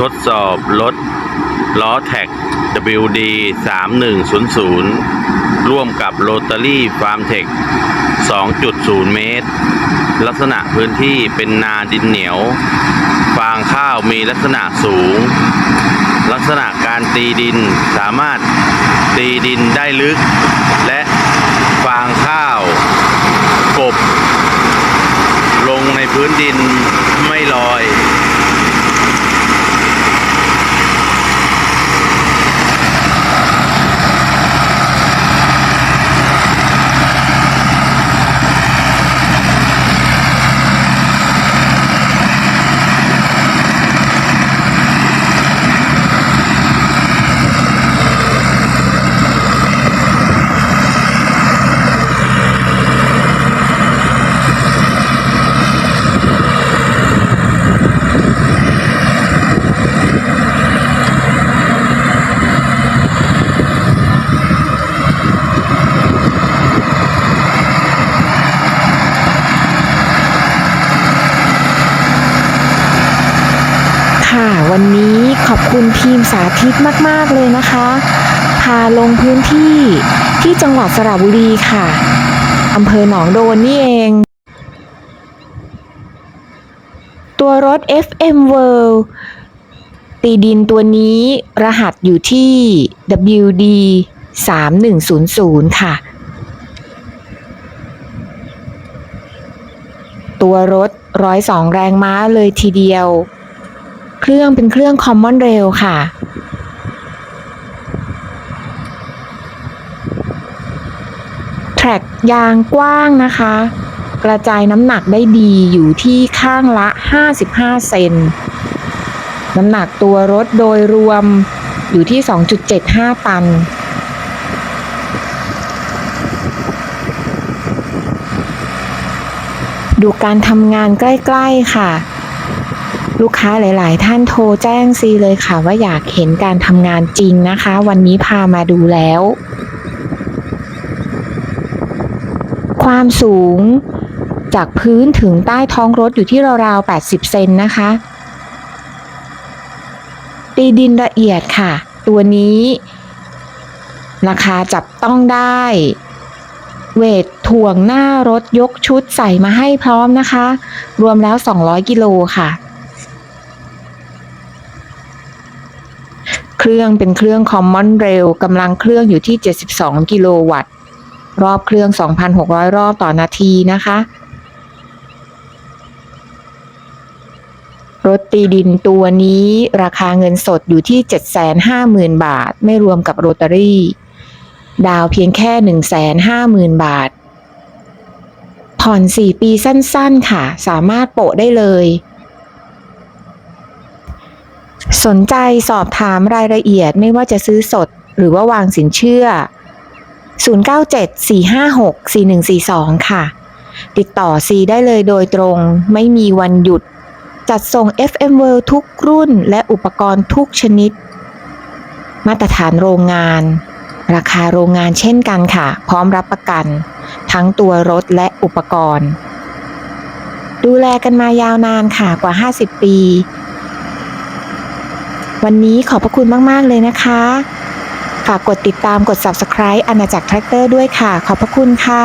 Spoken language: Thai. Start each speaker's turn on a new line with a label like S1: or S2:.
S1: ทดสอบรถล้อแท็ก WD 3100 ร่วมกับโรต a รี่ฟาร์มเทค 2.0 เมตร ลักษณะพื้นที่เป็นนาดินเหนียว ฟางข้าวมีลักษณะสูง ลักษณะการตีดินสามารถตีดินได้ลึก และฟางข้าว กบ ลงในพื้นดินไม่ลอย
S2: ค่ะ วันนี้ขอบคุณทีมสาธิตมาก ๆ เลยนะคะ พาลงพื้นที่ที่จังหวัดสระบุรีค่ะอำเภอหนองโดนนี่เอง ตัวรถ FM World ตีดินตัวนี้รหัสอยู่ที่ WD 3100 ค่ะ ตัวรถ 102 แรงม้าเลยทีเดียว เครื่องเป็นเครื่อง Common Rail ค่ะ แทร็กยางกว้างนะคะ กระจายน้ำหนักได้ดีอยู่ที่ข้างละ 55 เซน น้ำหนักตัวรถโดยรวมอยู่ที่ 2.75 ตันดูการทำงานใกล้ ๆ ค่ะ ลูกค้าหลาย ๆ ท่านโทรแจ้งซีเลยค่ะ ว่าอยากเห็นการทำงานจริงนะคะ วันนี้พามาดูแล้ว ความสูงจากพื้นถึงใต้ท้องรถอยู่ที่ราวๆ 80 เซนนะคะตีดินละเอียดค่ะ ตัวนี้ ราคาจับต้องได้ เวทถ่วงหน้ารถยกชุดใส่มาให้พร้อมนะคะ รวมแล้ว 200 กิโลค่ะ เครื่องเป็นเครื่อง Common Rail กำลังเครื่องอยู่ที่ 72 กิโลวัตต์ รอบเครื่อง 2,600 รอบต่อนาทีนะคะ รถตีดินตัวนี้ราคาเงินสดอยู่ที่ 750,000 บาท ไม่รวมกับโรตารี่ ดาวเพียงแค่ 150,000 บาท ผ่อน 4 ปีสั้นๆค่ะ สามารถโปะได้เลย สนใจสอบถามรายละเอียดไม่ว่าจะซื้อสดหรือว่าวางสินเชื่อ 0974564142 ค่ะ ติดต่อซีได้เลยโดยตรงไม่มีวันหยุด จัดส่ง FM World ทุกรุ่นและอุปกรณ์ทุกชนิด มาตรฐานโรงงาน ราคาโรงงานเช่นกันค่ะ พร้อมรับประกัน ทั้งตัวรถและอุปกรณ์ ดูแลกันมายาวนานค่ะกว่า 50 ปี วันนี้ขอบพระคุณมาก ๆ เลยนะคะ ฝากกดติดตามกด subscribe อาณาจักรแทรกเตอร์ด้วยค่ะ ขอบพระคุณค่ะ